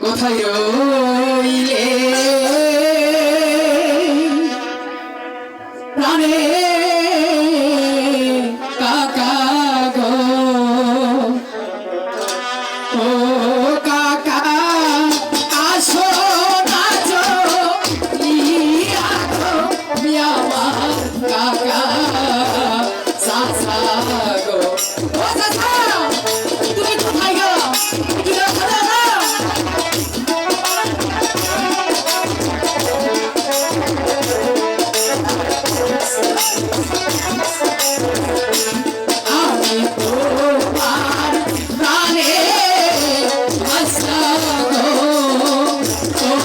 কোথায় রইলে? প্রাণে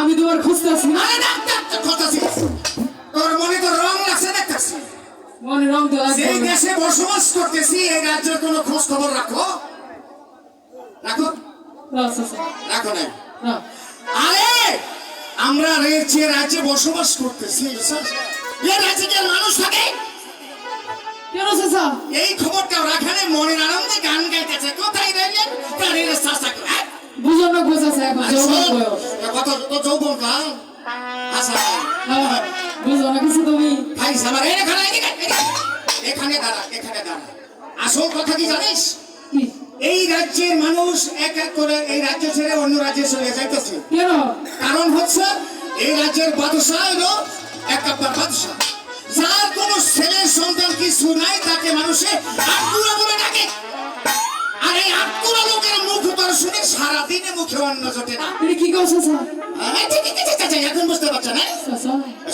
আমি তোমার খুঁজতেছি। আরে ডাক্তার তো খোঁজাছিস তোর মনে তো রং লাগছে দেখতেছি। মনে রং তো লাগবে। সেই দেশে বসবাস করতেছি এই রাজ্যের কোনো খোঁজ খবর রাখো? রাখো না রাখো না। না আরে আমরা যে রাজ্যে বসবাস করতেছি? এ রাজ্যে কি মানুষ থাকে? কেন চাচা এই খবরটাও রাখানে মনের আনন্দে গান গাইতেছে। কোথায় রইলেন প্রাণীর শাসক হ্যাঁ? বুঝানো বোঝাছে এখন তো যৌবন আচ্ছা বুঝো না কিছু তুমি? ভাই সামার এখানে দাঁড়া এখানে দাঁড়া। আসল কথা কি জানিস? এই রাজ্যের মানুষ এক এক করে এই রাজ্য ছেড়ে অন্য রাজ্যে চলে যাইতেছে। কেন? কারণ হচ্ছে এই রাজ্যের বাদশাহ হলো এক আপনার বাদশাহ। যার কোনো ছেলে সন্তান কিছু নাই তাকে মানুষে আটকুড়া বলে ডাকে। আর এই আটকুড়া লোকের মুখ তোর শুনে সারাদিনে মুখে অন্ন জোটে না। এটা কি কও চাচা ঠিক, ঠিক, ঠিক, ঠিক, এখন বুঝতে পারছ না?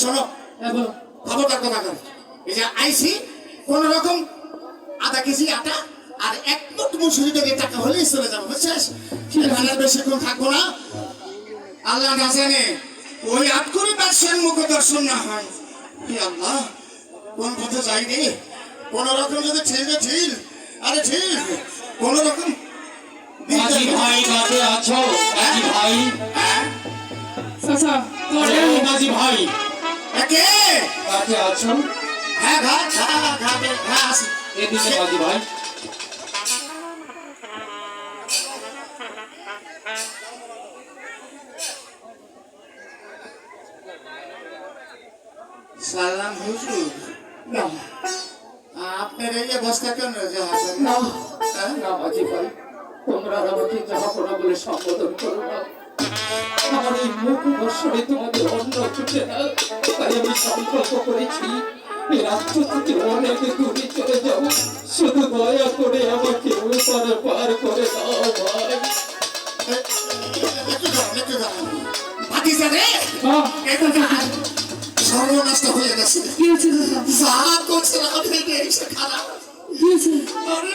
শোনো বলো। খবরদার কথা কর এই যে আইসি কোন রকম আধা কেজি আটা আর এক মুঠ মুসুরি থেকে টাকা হলেই চলে যাব বুঝছিস? এখানে আর বেশিক্ষণ থাকব না। আল্লাহ না জানে ওই বাদশার মুখ দর্শন না হয়। আল্লাহ কোন পথে রকম যদি ঠিক ঠিক আরে ঠিক কোন রকম ভাই কাছে আছো? কাজী ভাই। হ্যাঁ? চাচা তোমার ও কাজী ভাই। একে কাছে আছো? হ্যাঁ ঘা এদিকে কাজী ভাই। সালাম হুজুর। না। আপনার এই অবস্থা কেন যে হাসান না। হ্যাঁ? না বাজি ভাই। তোমরা আমাকে জাহাপনা বলে সম্বোধন করো না। আমার এই মুখ বর্ষণে তোমাদের অন্ন ছুটে না। তাই আমি সংকল্প করেছি এই রাজ্য থেকে অনেক দূরে চলে যাব শুধু দয়া করে আমাকে উপরে পার করে দাও ভাই। সর্বনাশ হয়ে গেছে। যা করছে না, এসে খারাপ। আরে,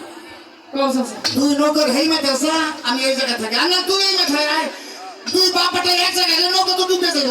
দুই নৌকর হেই মাঠে যা আমি এই জায়গা থাকি। আর না তুই এই মাঠে আয় দুই বাপাটা এক জায়গায় নৌকা তো ডুবে যাব